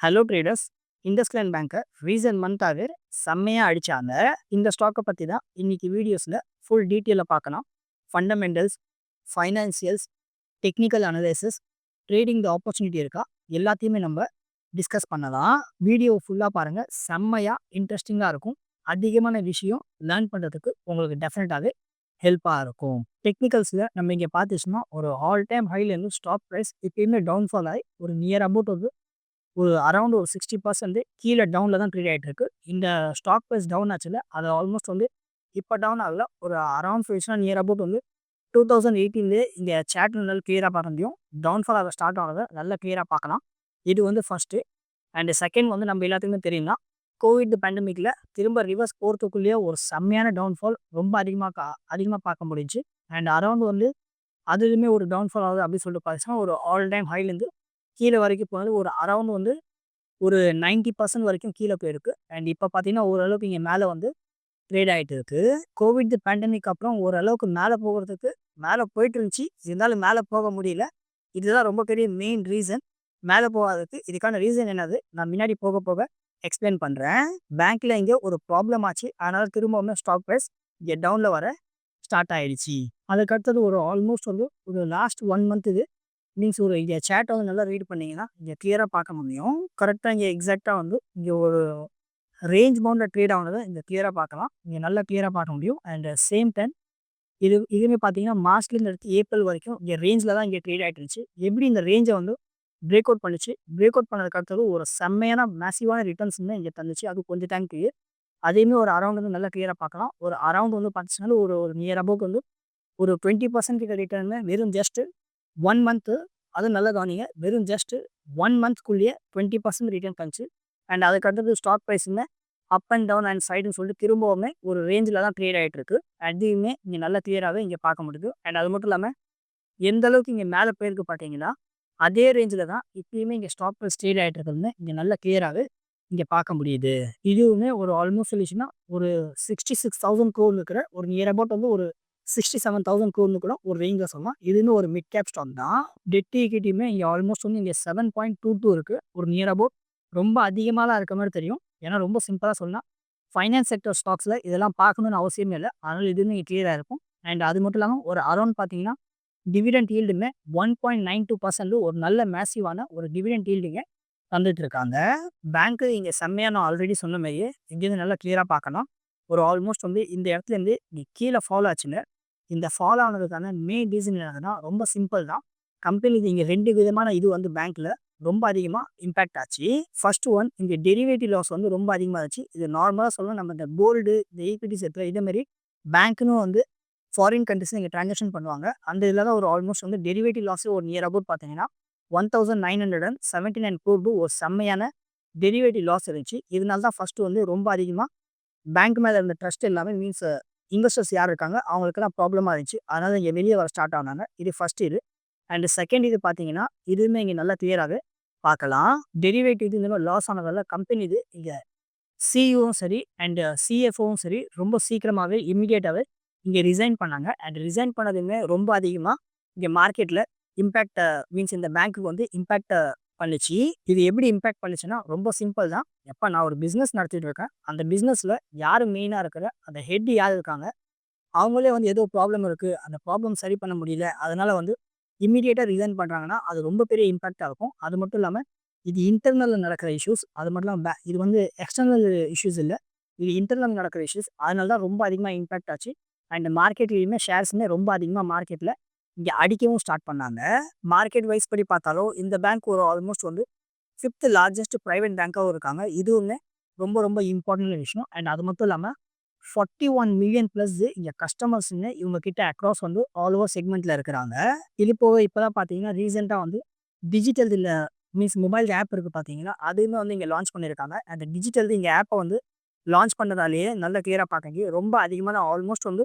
Hello traders IndusInd பேங்க்கை recent மந்த்தாகவே செம்மையாக அடித்தாங்க இந்த ஸ்டாக்கை பற்றி தான் இன்னைக்கு வீடியோஸில் ஃபுல் டீட்டெயிலை பார்க்கலாம். Fundamentals financials technical analysis trading the opportunity இருக்கா? எல்லாத்தையுமே நம்ம டிஸ்கஸ் பண்ணலாம். வீடியோ ஃபுல்லாக பாருங்கள் செம்மையாக இன்ட்ரெஸ்டிங்காக இருக்கும். அதிகமான விஷயம் லேர்ன் பண்ணுறதுக்கு உங்களுக்கு டெஃபினட்டாகவே ஹெல்ப்பாக இருக்கும். டெக்னிக்கல்ஸில் நம்ம இங்கே பார்த்துச்சுன்னா ஒரு ஆல் டைம் ஹைலேருந்து ஸ்டாக் ப்ரைஸ் எப்பயுமே டவுன்ஃபால் ஆகி ஒரு நியர் அபவுட் ஒரு ஒரு அரௌண்ட் ஒரு சிக்ஸ்டி பர்சன்ட் கீழே டவுனில் தான் ட்ரீட் ஆகிட்டு இருக்கு இந்த ஸ்டாக் ப்ரைஸ் டவுன் ஆச்சுல அது ஆல்மோஸ்ட் வந்து இப்போ டவுன் ஆகல. ஒரு அரௌண்ட் போயிடுச்சுன்னா நியர் அபவுட் வந்து டூ தௌசண்ட் எயிட்டீன்லேயே இந்த சேட் நல்லா கிளியராக பார்க்க முடியும் டவுன்ஃபால் ஆக ஸ்டார்ட் ஆகிறத நல்லா கிளியராக பார்க்கலாம். இது வந்து ஃபஸ்ட்டு அண்டு செகண்ட் வந்து நம்ம எல்லாத்துக்குமே தெரியும்னா கோவிட் பேண்டமிக்கில் திரும்ப ரிவர்ஸ் போகிறதுக்குள்ளேயே ஒரு செம்மையான டவுன்ஃபால் ரொம்ப அதிகமாக கா அதிகமாக பார்க்க முடிஞ்சு அண்ட் அரௌண்ட் வந்து அதுலேயுமே ஒரு டவுன்ஃபால் ஆகுது அப்படின்னு சொல்லிட்டு பார்த்தீங்கன்னா ஒரு ஆல் டைம் ஹைலேருந்து கீழே வரைக்கும் போனது ஒரு அரௌண்ட் வந்து ஒரு நைன்ட்டி பர்சன்ட் வரைக்கும் கீழே போயிருக்கு. அண்ட் இப்போ பார்த்தீங்கன்னா ஓரளவுக்கு இங்கே மேலே வந்து ட்ரேட் ஆகிட்டு இருக்குது கோவிட் பேண்டமிக் அப்புறம் ஓரளவுக்கு மேலே போகிறதுக்கு மேலே போயிட்டு இருந்துச்சு. இருந்தாலும் மேலே போக முடியல. இதுதான் ரொம்ப பெரிய மெயின் ரீசன் மேலே போகாததுக்கு இதுக்கான ரீசன் என்னது? நான் முன்னாடி போக போக எக்ஸ்பிளைன் பண்ணுறேன் பேங்க்கில் இங்கே ஒரு ப்ராப்ளம் ஆச்சு. அதனால் திரும்பவுமே ஸ்டாக் ப்ரைஸ் இங்கே டவுனில் வர ஸ்டார்ட் ஆகிடுச்சு அதுக்கடுத்தது ஒரு ஆல்மோஸ்ட் வந்து ஒரு லாஸ்ட் ஒன் மந்த் இது மீன்ஸ் ஒரு இங்கே சேட்டை வந்து நல்லா ரீட் பண்ணிங்கன்னா இங்கே கிளியராக பார்க்க முடியும். கரெக்டாக இங்கே எக்ஸாக்டாக வந்து இங்கே ஒரு ரேஞ்ச் பவுண்டில் ட்ரேட் ஆனதை இங்கே கிளியராக பார்க்கலாம். இங்கே நல்லா கிளியராக பார்க்க முடியும். அண்ட் சேம் டைம் இது இதுவுமே பார்த்தீங்கன்னா மார்ச்லேருந்து எடுத்து ஏப்ரல் வரைக்கும் இங்கே ரேஞ்சில் தான் இங்கே ட்ரேட் ஆகிட்டு இருந்துச்சு எப்படி இந்த ரேஞ்சை வந்து பிரேக் அவுட் பண்ணிச்சு? பிரேக் அவுட் பண்ணதுக்கு அடுத்தது ஒரு செம்மையான மேசிவான ரிட்டர்ன்ஸ் வந்து இங்கே தந்துச்சு. அது கொஞ்சம் டைம் கிளியர் அதையுமே ஒரு அரௌண்ட் வந்து நல்லா கிளியராக பார்க்கலாம். ஒரு அரௌண்ட் வந்து பார்த்துச்சுனாலும் ஒரு ஒரு நியர் அபவுட் வந்து ஒரு டுவெண்ட்டி பர்சன்ட் கிட்ட ரிட்டர்ன் வெறும் ஜஸ்ட்டு ஒன் மந்த்து அது நல்லா கவனிங்க வெறும் ஜஸ்ட்டு ஒன் மந்த்க்குள்ளேயே டுவெண்ட்டி பர்சன்ட் ரிட்டர்ன் கணிச்சு அண்ட் அதுக்கு அடுத்தது ஸ்டாக் ப்ரைஸுமே அப் அண்ட் டவுன் அண்ட் சைடுன்னு சொல்லிட்டு திரும்பவுமே ஒரு ரேஞ்சில் தான் ட்ரேட் ஆகிட்டு இருக்கு அதையுமே இங்கே நல்லா கிளியராகவே இங்கே பார்க்க முடியுது. அண்ட் அது மட்டும் இல்லாமல் எந்த அளவுக்கு இங்கே மேலே போயிருக்கு பார்த்தீங்கன்னா அதே ரேஞ்சில் தான் இப்பயுமே இங்கே ஸ்டாக் ப்ரைஸ் ட்ரேட் ஆகிட்டு இருக்கிறது இங்கே நல்லா கிளியராகவே இங்கே பார்க்க முடியுது. இதுவுமே ஒரு ஆல்மோஸ்ட் சொல்லிச்சுன்னா ஒரு சிக்ஸ்டி சிக்ஸ் தௌசண்ட் க்ரோர் இருக்கிற ஒரு நியர் அபவுட் வந்து ஒரு சிக்ஸ்டி செவன் தௌசண்ட் க்ரோர்னு கூட ஒரு ரேஞ்சில் சொல்லலாம். இதுவுமே ஒரு மிட் கேப் ஸ்டாக் தான். டெட் ஈக்விட்டியுமே இங்கே ஆல்மோஸ்ட் வந்து இங்கே செவன் பாயிண்ட் டூ டூ இருக்குது ஒரு நியர் அபவுட் ரொம்ப அதிகமாக தான் இருக்க மாதிரி தெரியும். ஏன்னா ரொம்ப சிம்பிளாக சொல்லலாம். ஃபைனான்ஸ் செக்டர் ஸ்டாக்ஸில் இதெல்லாம் பார்க்கணுன்னு அவசியமே இல்லை. அதனால் இதுவுமே கிளியராக இருக்கும். அண்ட் அது மட்டும் இல்லாமல் ஒரு அரௌண்ட் பார்த்தீங்கன்னா dividend ஈல்டுமே one point nine two percent ஒரு நல்ல மேசிவான ஒரு டிவிடெண்ட் ஈல்டுங்க தந்துட்டு இருக்காங்க. பேங்க்கு இங்கே செம்மையாக நான் ஆல்ரெடி சொன்ன மாதிரியே இங்கேருந்து நல்லா கிளியராக பார்க்கலாம். ஒரு ஆல்மோஸ்ட் வந்து இந்த இடத்துலேருந்து நீ கீழே ஃபாலோ ஆச்சுங்க இந்த ஃபாலோ ஆனதுக்கான மெயின் ரீசன் என்னதுன்னா ரொம்ப சிம்பிள் தான். கம்பெனி இங்கே ரெண்டு விதமான இது வந்து பேங்க்கில் ரொம்ப அதிகமாக இம்பேக்ட் ஆச்சு. ஃபர்ஸ்ட் ஒன் இங்கே டெரிவேட்டிவ் லாஸ் வந்து ரொம்ப அதிகமாக ஆச்சு இது நார்மலாக சொல்லணும் நம்ம இந்த கோல்டு இந்த ஈக்விட்டி இருக்கிற இதேமாரி பேங்க்குன்னு வந்து ஃபாரின் கண்ட்ரிஸ் இங்கே ட்ரான்சாக்ஷன் பண்ணுவாங்க. அந்த இதில் தான் ஒரு ஆல்மோஸ்ட் வந்து டெரிவேட்டிவ் லாஸே ஒரு நியர் அபவுட் பார்த்தீங்கன்னா one thousand nine hundred and seventy nine crore ஒரு செம்மையான டெரிவேட்டிவ் லாஸ் இருந்துச்சு. இதனால தான் ஃபஸ்ட்டு வந்து ரொம்ப அதிகமாக பேங்க் மேலே இருந்த ட்ரஸ்ட் எல்லாமே மீன்ஸ் இன்வெஸ்டர்ஸ் யார் இருக்காங்க அவங்களுக்குலாம் ப்ராப்ளமாக இருந்துச்சு. அதனால் இங்கே வெளியே வர ஸ்டார்ட் ஆனாங்க. இது ஃபஸ்ட் இது. அண்ட் செகண்ட் இது பார்த்தீங்கன்னா இதுவுமே இங்கே நல்லா கிளியராக பார்க்கலாம் டெரிவேட்டிவ் இது இந்த மாதிரி லாஸ் ஆனதால கம்பெனி இது இங்கே சிஇஓவும் சரி அண்ட் சிஎஃப்ஓவும் சரி ரொம்ப சீக்கிரமாகவே இம்மிடியேட்டாகவே இங்கே ரிசைன் பண்ணாங்க. அண்ட் ரிசைன் பண்ணதுமே ரொம்ப அதிகமாக இங்கே மார்க்கெட்டில் இம்பேக்டை மீன்ஸ் இந்த பேங்க்குக்கு வந்து இம்பேக்டை பண்ணிச்சு. இது எப்படி இம்பேக்ட் பண்ணிச்சுன்னா ரொம்ப சிம்பிள் தான். எப்போ நான் ஒரு பிஸ்னஸ் நடத்திட்டு இருக்கேன் அந்த பிஸ்னஸில் யார் மெயினாக இருக்கிற அந்த ஹெட் யார் இருக்காங்க அவங்களே வந்து ஏதோ ப்ராப்ளம் இருக்குது அந்த ப்ராப்ளம் சரி பண்ண முடியல அதனால் வந்து இம்மிடியேட்டாக ரிசைன் பண்ணுறாங்கன்னா அது ரொம்ப பெரிய இம்பேக்டாக இருக்கும். அது மட்டும் இல்லாமல் இது இன்டர்னலில் நடக்கிற இஷ்யூஸ் அது மட்டும் இல்லாமல் இது வந்து எக்ஸ்டர்னல் இஷ்யூஸ் இல்லை இது இன்டர்னல் நடக்கிற இஷ்யூஸ் அதனால தான் ரொம்ப அதிகமாக இம்பேக்ட் ஆச்சு. அண்ட் மார்க்கெட்லேயுமே ஷேர்ஸுமே ரொம்ப அதிகமாக மார்க்கெட்டில் இங்கே அடிக்கவும் ஸ்டார்ட் பண்ணாங்க. மார்க்கெட் வைஸ் படி பார்த்தாலும் இந்த பேங்க் ஒரு ஆல்மோஸ்ட் வந்து ஃபிஃப்த் லார்ஜஸ்ட் ப்ரைவேட் பேங்க்காகவும் இருக்காங்க. இதுவுமே ரொம்ப ரொம்ப இம்பார்ட்டன்ட் விஷயம். அண்ட் அது மட்டும் இல்லாமல் ஃபார்ட்டி ஒன் மில்லியன் ப்ளஸ் இங்கே கஸ்டமர்ஸுங்க இவங்க கிட்ட அக்ராஸ் வந்து ஆல் ஓவர் செக்மெண்ட்டில் இருக்கிறாங்க. இது போக இப்போ தான் பார்த்தீங்கன்னா ரீசெண்டாக வந்து டிஜிட்டல் இதில் மீன்ஸ் மொபைல் ஆப் இருக்குது பார்த்தீங்கன்னா அதுவுமே வந்து இங்கே லான்ச் பண்ணியிருக்காங்க. அந்த டிஜிட்டல் இங்கே ஆப்பை வந்து லான்ச் பண்ணதாலேயே நல்ல கிளியராக பார்க்கங்க ரொம்ப அதிகமாக தான் ஆல்மோஸ்ட் வந்து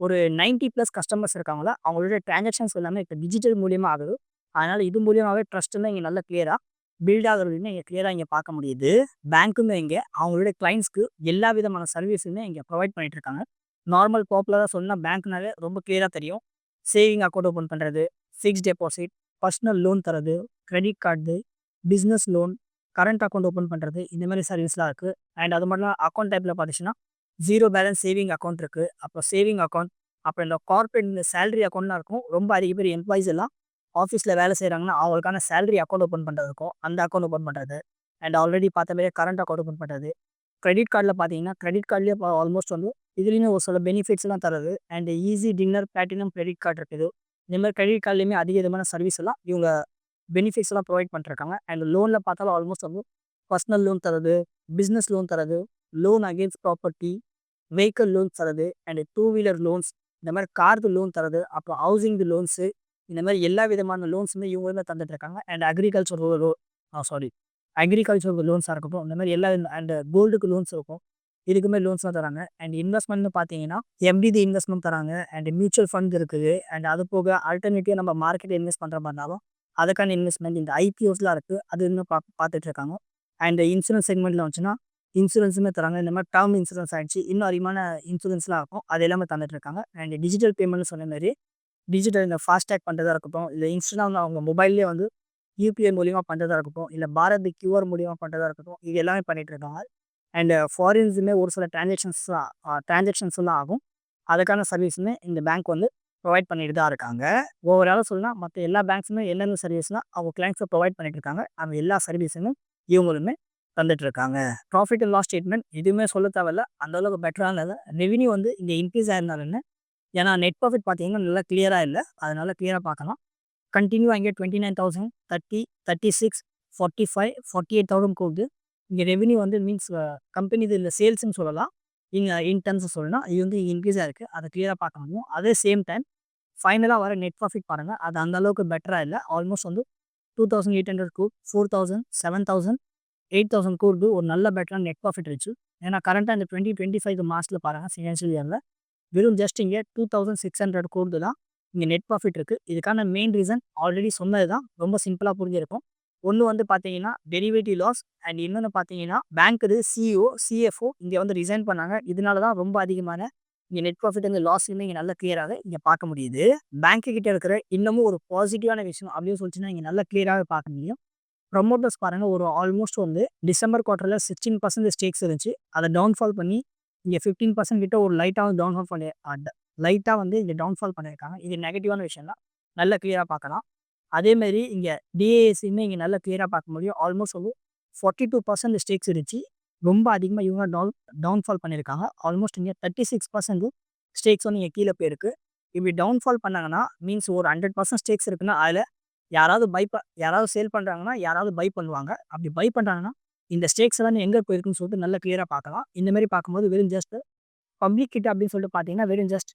ஒரு நைன்ட்டி ப்ளஸ் கஸ்டமர்ஸ் இருக்காங்களா அவங்களோட ட்ரான்சாக்ஷன்ஸ் எல்லாமே இப்போ டிஜிட்டல் மூலியமாக ஆகுது. அதனால் இது மூலியமாகவே ட்ரஸ்ட் இங்கே நல்ல கிளியராக பில்ட் ஆகுறதுன்னு இங்கே கிளியராக இங்கே பார்க்க முடியுது. பேங்க்குமே இங்கே அவங்களுடைய கிளைண்ட்ஸ்க்கு எல்லா விதமான சர்வீஸுமே இங்கே ப்ரொவைட் பண்ணிட்டு இருக்காங்க. நார்மல் பாப்புலராக சொன்னால் பேங்க்னாலே ரொம்ப கிளியராக தெரியும். சேவிங் அக்கௌண்ட் ஓப்பன் பண்ணுறது ஃபிக்ஸ் டெபாசிட் பர்சனல் லோன் தரது credit card business loan current account open பண்ணுறது இந்த மாதிரி சர்வீஸ்லாம் இருக்குது அண்ட் அது மட்டும் அக்கௌண்ட் டைப்பில் பார்த்துச்சுன்னா ஜீரோ பேலன்ஸ் சேவிங் அக்கௌண்ட் இருக்குது அப்புறம் சேவிங் அக்கௌண்ட் அப்புறம் இந்த கார்பரேட் இந்த சேலரி அக்கௌண்ட்லாம் இருக்கும். ரொம்ப அதிக பேர் எம்ப்ளாயிஸ் எல்லாம் ஆஃபீஸில் வேலை செய்கிறாங்கன்னா அவங்களுக்கான சேலரி அக்கௌண்ட் ஓப்பன் பண்ணுறது இருக்கும். அந்த அக்கௌண்ட் ஓப்பன் பண்ணுறது அண்ட் ஆல்ரெடி பார்த்த மாதிரியே கரண்ட் அக்கௌண்ட் ஓப்பன் பண்ணுறது கிரெடிட் கார்டில் பார்த்தீங்கன்னா கிரெடிட் கார்ட்லேயே ஆல்மோஸ்ட் வந்து இதுலேயுமே ஒரு சில பெனிஃபிட்ஸ்லாம் தருது. And easy diner platinum credit card இருக்குது இந்த மாதிரி கிரெடிட் கார்ட்லேயுமே அதிக விதமான சர்வீஸ் எல்லாம் இவங்க பெனிஃபிட்ஸ் எல்லாம் ப்ரொவைட் பண்ணிருக்காங்க அண்ட் லோனில் பார்த்தாலும் ஆல்மோஸ்ட் வந்து பர்சனல் லோன் தரது பிஸ்னஸ் லோன் தரது. Loan against property vehicle loan தரது அண்ட் டூ வீலர் லோன்ஸ் இந்த மாதிரி காருக்கு லோன் தரது அப்புறம் ஹவுசிங் லோன்ஸு இந்த மாதிரி எல்லா விதமான லோன்ஸுமே இவங்க தந்துட்டு இருக்காங்க. அண்ட் அக்ரிகல்ச்சர் லோ சாரி அக்ரிகல்ச்சர் லோன்ஸாக இருக்கட்டும் இந்த மாதிரி எல்லா அண்ட் கோல்டுக்கு லோன்ஸ் இருக்கும். இதுக்குமே லோன்ஸ்லாம் தராங்க. அண்ட் இன்வெஸ்ட்மெண்ட்னு பார்த்தீங்கன்னா எம்டிடி இன்வெஸ்ட்மெண்ட் தராங்க. அண்ட் மியூச்சுவல் ஃபண்ட் இருக்குது. அண்ட் அது போக ஆல்டர்னேட்டிவ் நம்ம மார்க்கெட்டில் இன்வெஸ்ட் பண்ணுற மாதிரினாலும் அதுக்கான இன்வெஸ்ட்மெண்ட் இந்த ஐபிஓஸ்லாம் இருக்குது அது இன்னும் பா பார்த்துட்டு இருக்காங்க. அண்ட் இன்சூரன்ஸ் செக்மெண்ட்டில் வந்துச்சுன்னா இன்சூரன்ஸுமே தராங்க. இந்த மாதிரி டேர்ம் இன்சூரன்ஸ் ஆகிடுச்சு இன்னும் அதிகமான இன்சூரன்ஸ்லாம் இருக்கும். அது எல்லாமே தந்துட்டு இருக்காங்க அண்ட் டிஜிட்டல் பேமெண்ட்னு சொன்ன மாதிரி டிஜிட்டல் இந்த ஃபாஸ்டேக் பண்ணுறதா இருக்கட்டும் இல்லை இன்ஸ்டாவில் அவங்க மொபைல்லேயே வந்து யூபிஐ மூலியமாக பண்ணுறதா இருக்கட்டும் இல்லை பாரத் கியூஆர் மூலியமாக பண்ணுறதா இருக்கட்டும் இது எல்லாமே பண்ணிகிட்டு இருக்காங்க அண்ட் ஃபாரின்ஸுமே ஒரு சில டிரான்சாக்ஷன்ஸ் டிரான்சாக்ஷன்ஸ் எல்லாம் ஆகும். அதுக்கான சர்வீஸுமே இந்த பேங்க் வந்து ப்ரொவைட் பண்ணிட்டு தான் இருக்காங்க. ஓவராலாக சொல்லலாம் மற்ற எல்லா பேங்க்ஸுமே என்னென்ன சர்வீஸ்னால் அவங்க கிளைண்ட்ஸை ப்ரொவைட் பண்ணிட்டு இருக்காங்க அந்த எல்லா சர்வீஸுமே இவங்களுமே தந்துட்டு இருக்காங்க ப்ராஃபிட் அண்ட் லாஸ் ஸ்டேட்மெண்ட் எதுவுமே சொல்ல தேவையில்ல. அந்த அளவுக்கு பெட்டரான ரெவன்யூ வந்து இங்கே இன்க்ரீஸ் ஆயிருந்தாலுன்னு ஏன்னா நெட் ப்ராஃபிட் பார்த்தீங்கன்னா நல்லா கிளியராக இல்லை. அதனால கிளியராக பார்க்கலாம். கண்டினியூ அங்கே twenty nine thousand thirty thirty six forty five forty eight thousand போகுது. இங்கே ரெவன்யூ வந்து மீன்ஸ் கம்பெனி இது இல்லை சேல்ஸ்னு சொல்லலாம். இங்கே இன் டர்ம்ஸ் சொல்லலாம். இது வந்து இன்க்ரீஸாக இருக்குது அதை கிளியராக பார்க்க முடியும் அதே சேம் டைம் ஃபைனலாக வர நெட் ப்ராஃபிட் பாருங்கள் அது அந்த அளவுக்கு பெட்டராக இல்லை. ஆல்மோஸ்ட் வந்து டூ தௌசண்ட் எயிட் ஹண்ட்ரட் கூ four thousand seven thousand eight thousand கோடு ஒரு நல்ல பெட்டரான நெட் ப்ராஃபிட் இருந்துச்சு ஏன்னா கரண்ட்டாக இந்த டுவெண்ட்டி டுவெண்ட்டி ஃபைவ் மாதத்தில் பாருங்கள் ஃபினான்ஷியல் இயரில் வெறும் ஜஸ்ட் இங்கே two thousand six hundred crore தான் இங்கே நெட் ப்ராஃபிட் இருக்குது இதுக்கான மெயின் ரீசன் ஆல்ரெடி சொன்னது தான். ரொம்ப சிம்பிளாக புரிஞ்சிருக்கும். ஒன்று வந்து பார்த்தீங்கன்னா டெரிவேட்டிவ் லாஸ் அண்ட் இன்னொன்று பார்த்தீங்கன்னா பேங்க் இது சிஇஓ சிஎஃப்ஓ இங்கே வந்து ரிசைன் பண்ணாங்க. இதனால தான் ரொம்ப அதிகமான இங்கே நெட் ப்ராஃபிட் வந்து லாஸ் இங்கே நல்லா கிளியராக இங்கே பார்க்க முடியுது. பேங்க்கு கிட்டே இருக்கிற இன்னமும் ஒரு பாசிட்டிவான விஷயம் அப்படின்னு சொல்லிச்சுன்னா இங்கே நல்லா கிளியராகவே பார்க்க முடியும். ப்ரொமோட்டர்ஸ் பாருங்கள் ஒரு ஆல்மோஸ்ட் வந்து டிசம்பர் குவார்ட்டரில் சிக்ஸ்டீன் பர்சன்ட் ஸ்டேக்ஸ் இருந்துச்சு. அதை டவுன்ஃபால் பண்ணி இங்கே ஃபிஃப்டீன் பர்சன்ட் கிட்ட ஒரு லைட்டாக டவுன்ஃபால் பண்ணி லைட்டாக வந்து இங்கே டவுன்ஃபால் பண்ணியிருக்காங்க. இது நெகட்டிவான விஷயம் தான். நல்லா கிளியராக பார்க்கலாம். அதேமாரி இங்கே டிஏஎஸ்சியுமே இங்கே நல்லா கிளியராக பார்க்க முடியும். ஆல்மோஸ்ட் வந்து ஃபார்ட்டி டூ பர்சன்ட் ஸ்டேக்ஸ் இருந்துச்சு. ரொம்ப அதிகமாக இவங்க டவுன் டவுன்ஃபால் பண்ணியிருக்காங்க. ஆல்மோஸ்ட் இங்கே தேர்ட்டி சிக்ஸ் பர்சன்ட் ஸ்டேக்ஸ் வந்து இங்கே கீழே போயிருக்கு. இப்படி டவுன்ஃபால் பண்ணாங்கன்னா மீன்ஸ் ஒரு ஹண்ட்ரட் பர்சன்ட் ஸ்டேக்ஸ் இருக்குன்னா அதில் யாராவது பை ப யாராவது சேல் பண்ணுறாங்கன்னா யாராவது பை பண்ணுவாங்க. அப்படி பை பண்ணுறாங்கன்னா இந்த ஸ்டேக்ஸ் எல்லாம் எங்கே போயிருக்குன்னு சொல்லிட்டு நல்லா கிளியராக பார்க்கலாம் இந்த மாதிரி பார்க்கும்போது வெறும் ஜஸ்ட் பப்ளிக் கிட்ட அப்படின்னு சொல்லிட்டு பார்த்தீங்கன்னா வெறும் ஜஸ்ட்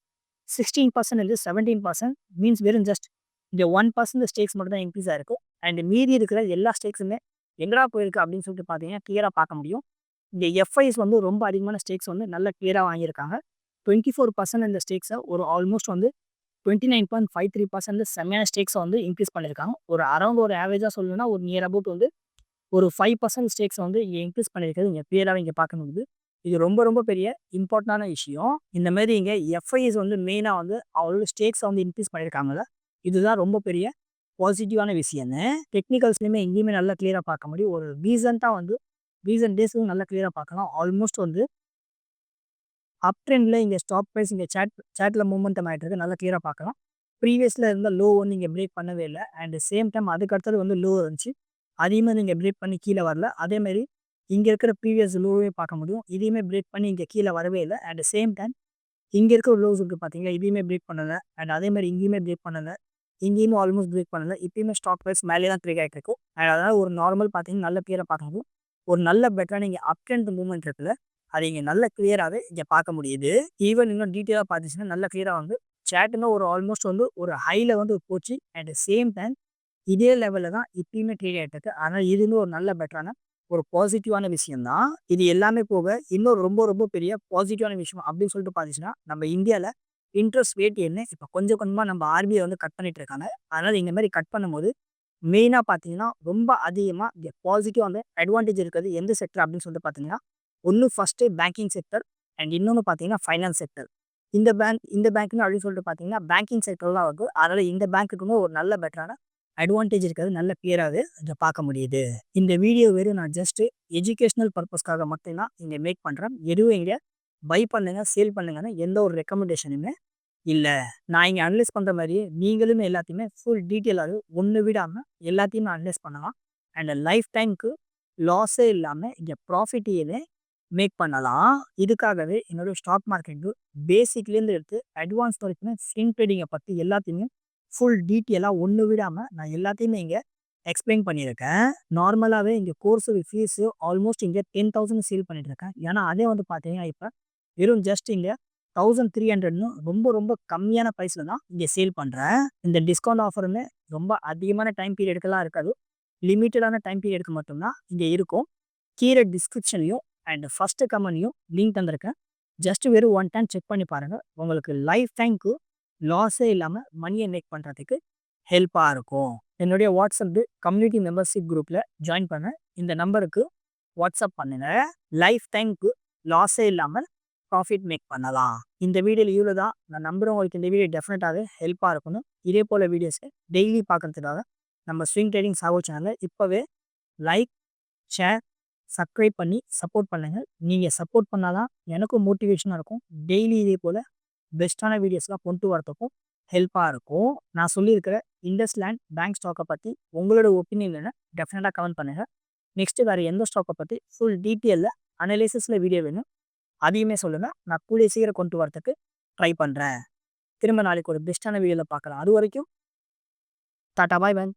சிக்ஸ்டீன் பர்சன்ட் இல்லை செவன்டீன் பர்சன்ட் மீன்ஸ் வெறும் ஜஸ்ட் இந்த ஒன் பர்சன்ட் ஸ்டேக்ஸ் மட்டும் தான் இன்க்ரீஸ் ஆயிருக்கு. அண்ட் மீதி இருக்கிற எல்லா ஸ்டேக்ஸுமே எங்கடா போயிருக்கு அப்படின்னு சொல்லிட்டு பார்த்தீங்கன்னா கிளியராக பார்க்க முடியும். இந்த எஃப்ஐஸ் வந்து ரொம்ப அதிகமான ஸ்டேக்ஸ் வந்து நல்லா கிளியராக வாங்கியிருக்காங்க. டுவெண்ட்டி ஃபோர் பர்சன்ட் இந்த ஸ்டேக்ஸை ஒரு ஆல்மோஸ்ட் வந்து twenty nine point five three percent செம்மையான ஸ்டேக்ஸை வந்து இன்க்ரீஸ் பண்ணியிருக்காங்க. ஒரு அரௌண்ட் ஒரு ஆவரேஜாக சொல்லணும்னா ஒரு நியர் அபவுட் வந்து ஒரு ஃபைவ் பர்சன்ட் ஸ்டேக்ஸ் வந்து இங்கே இன்க்ரீஸ் பண்ணியிருக்கிறது இங்கே கிளியராக இங்கே பார்க்க முடியுது. இது ரொம்ப ரொம்ப பெரிய இம்பார்ட்டண்டான விஷயம். இந்த மாதிரி இங்கே எஃப்ஐஎஸ் வந்து மெயினாக வந்து அவரோட ஸ்டேக்ஸை வந்து இன்க்ரீஸ் பண்ணியிருக்காங்கல்ல. இதுதான் ரொம்ப பெரிய பாசிட்டிவான விஷயம்னு டெக்னிக்கல்ஸ்லையுமே எங்கேயுமே நல்லா கிளியராக பார்க்க முடியும். ஒரு ரீசெண்டாக வந்து ரீசன்ட் டேஸும் நல்லா கிளியராக பார்க்கலாம். ஆல்மோஸ்ட் வந்து அப் ட்ரெண்டில் இங்கே ஸ்டாப் ப்ரைஸ் இங்கே சேட் சேட்டில் மூமெண்ட் ஆகிட்டு இருக்கு நல்லா கிளியராக பார்க்கலாம். ப்ரீவியஸில் இருந்த லோ வந்து இங்கே பிரேக் பண்ணவே இல்லை. அண்ட் சேம் டைம் அதுக்கு அடுத்தது வந்து லோ இருந்துச்சு. அதையுமே நீங்கள் பிரேக் பண்ணி கீழே வரல. அதேமாதிரி இங்கே இருக்கிற ப்ரீவியஸ் லோவே பார்க்க முடியும். இதையுமே பிரேக் பண்ணி இங்கே கீழே வரவே இல்லை. அட் சேம் டைம் இங்கே இருக்கிற லோஸ் இருக்குது பார்த்தீங்களா இதையுமே பிரேக் பண்ணலை. அண்ட் அதே மாதிரி இங்கேயுமே பிரேக் பண்ணலை. இங்கேயுமே ஆல்மோஸ்ட் பிரேக் பண்ணலை. இப்பயுமே ஸ்டாக் ப்ரைஸ் மேலே தான் ட்ரிக் ஆகிட்டு இருக்கும் அண்ட் அதனால் ஒரு நார்மல் பார்த்தீங்கன்னா நல்ல கிளியராக பார்க்கணும் ஒரு நல்ல பெட்டரான இங்கே அப் ட்ரெண்ட் மூவ்மெண்ட் இருக்குல்ல அது இங்கே நல்ல கிளியராகவே இங்கே பார்க்க முடியுது. ஈவன் இன்னும் டீட்டெயிலாக பார்த்துச்சுன்னா நல்ல கிளியராக வந்து சேட்டுங்க ஒரு ஆல்மோஸ்ட் வந்து ஒரு ஹையில் வந்து போச்சு. அட் சேம் டைம் இதே லெவலில் தான் இப்பயுமே ட்ரேட் ஆகிட்டு இருக்கு. ஆனால் இதுவுமே ஒரு நல்ல பெட்டரான ஒரு பாசிட்டிவான விஷயம் தான். இது எல்லாமே போக இன்னொரு ரொம்ப ரொம்ப பெரிய பாசிட்டிவான விஷயம் அப்படின்னு சொல்லிட்டு பார்த்துச்சுன்னா நம்ம இந்தியாவில் இன்ட்ரெஸ்ட் ரேட் என்ன? இப்போ கொஞ்சம் கொஞ்சமாக நம்ம ஆர்பிஐ வந்து கட் பண்ணிட்டு இருக்காங்க. அதனால் இந்த மாதிரி கட் பண்ணும்போது மெயினாக பார்த்தீங்கன்னா ரொம்ப அதிகமாக இங்கே பாசிட்டிவ் வந்து அட்வான்டேஜ் இருக்கிறது எந்த செக்டர் அப்படின்னு சொல்லிட்டு பார்த்தீங்கன்னா ஒன்று ஃபஸ்ட்டு பேங்கிங் செக்டர் அண்ட் இன்னொன்று பார்த்தீங்கன்னா ஃபைனான்ஸ் செக்டர் இந்த பேங்க் இந்த பேங்க்னு அப்படின்னு சொல்லிட்டு பார்த்தீங்கன்னா பேங்கிங் செக்டர் தான் இருக்குது அதனால் இந்த பேங்க்குக்குமே ஒரு நல்ல பெட்டரான அட்வான்டேஜ் இருக்கிறது நல்ல கிளியராகவே இதை பார்க்க முடியுது. இந்த வீடியோ வெறும் நான் ஜஸ்ட்டு எஜுகேஷ்னல் பர்பஸ்க்காக மட்டும்தான் இங்கே மேக் பண்ணுறேன் எதுவும் இங்கே பை பண்ணுங்க சேல் பண்ணுங்கன்னு எந்த ஒரு ரெக்கமெண்டேஷனுமே இல்லை. நான் இங்கே அனலைஸ் பண்ணுற மாதிரி நீங்களுமே எல்லாத்தையுமே ஃபுல் டீட்டெயிலாக ஒன்று விடாமல் எல்லாத்தையுமே அனலைஸ் பண்ணலாம். அண்ட் லைஃப் டைமுக்கு லாஸே இல்லாமல் இங்கே ப்ராஃபிட்டையே மேக் பண்ணலாம். இதுக்காகவே என்னோட ஸ்டாக் மார்க்கெட்டு பேசிக்லேருந்து எடுத்து அட்வான்ஸ் வரைக்குமே ஸ்கின் ட்ரேடிங்கை பற்றி எல்லாத்தையுமே ஃபுல் டீட்டெயிலாக ஒன்று விடாமல் நான் எல்லாத்தையுமே இங்கே எக்ஸ்பிளைன் பண்ணியிருக்கேன். நார்மலாகவே இங்கே கோர்ஸுக்கு ஃபீஸு ஆல்மோஸ்ட் இங்கே டென் தௌசண்ட் சேல் பண்ணிட்டுருக்கேன். ஏன்னா அதே வந்து பார்த்தீங்கன்னா இப்போ வெறும் ஜஸ்ட் இங்கே தௌசண்ட் த்ரீ ஹண்ட்ரட்னு ரொம்ப ரொம்ப கம்மியான ப்ரைஸில் தான் இங்கே சேல் பண்ணுறேன் இந்த டிஸ்கவுண்ட் ஆஃபருமே ரொம்ப அதிகமான டைம் பீரியடுக்கெல்லாம் இருக்காது. லிமிட்டடான டைம் பீரியடுக்கு மட்டும்தான் இங்கே இருக்கும். கீழே டிஸ்கிரிப்ஷன்லையும் அண்ட் ஃபஸ்ட்டு கமெண்ட்லையும் லிங்க் தந்திருக்கேன். ஜஸ்ட் வெறும் ஒன் டைம் செக் பண்ணி பாருங்கள் உங்களுக்கு லைஃப் டைம்க்கு லாஸே இல்லாமல் மணியை மேக் பண்ணுறதுக்கு ஹெல்ப்பாக இருக்கும். என்னுடைய வாட்ஸ்அப்பு கம்யூனிட்டி மெம்பர்ஷிப் குரூப்பில் ஜாயின் பண்ண இந்த நம்பருக்கு வாட்ஸ்அப் பண்ணுங்கள் லைஃப் டைம்க்கு லாஸே இல்லாமல் ப்ராஃபிட் மேக் பண்ணலாம். இந்த வீடியோவில் இவ்வளோ தான். நான் நம்புகிறேன் உங்களுக்கு இந்த வீடியோ டெஃபினட்டாகவே ஹெல்ப்பாக இருக்கணும் இதே போல் வீடியோஸை டெய்லி பார்க்கறதுக்காக நம்ம ஸ்விங் ட்ரேடிங் சாகோ சேனலில் இப்போவே லைக் ஷேர் சப்ஸ்கிரைப் பண்ணி சப்போர்ட் பண்ணுங்கள் நீங்கள் சப்போர்ட் பண்ணால் தான் எனக்கும் மோட்டிவேஷனாக இருக்கும். டெய்லி இதே போல் பெஸ்ட்டான வீடியோஸ்லாம் கொண்டு வரத்துக்கும் ஹெல்ப்பாக இருக்கும். நான் சொல்லியிருக்கிற இண்டஸ்லேண்ட் பேங்க் ஸ்டாக்கை பற்றி உங்களோட ஒப்பீனியன் என்ன? டெஃபினட்டாக கமெண்ட் பண்ணுங்கள் நெக்ஸ்ட்டு வேறு எந்த ஸ்டாக்கை பற்றி ஃபுல் டீட்டெயிலில் அனலைசிஸில் வீடியோ வேணும். அதையுமே சொல்லுங்கள் நான் கூடிய சீக்கிரம் கொண்டு வரத்துக்கு ட்ரை பண்ணுறேன் திரும்ப நாளைக்கு ஒரு பெஸ்ட்டான வீடியோவில் பார்க்கலாம். அது வரைக்கும் டாட்டா பாய் பாய்.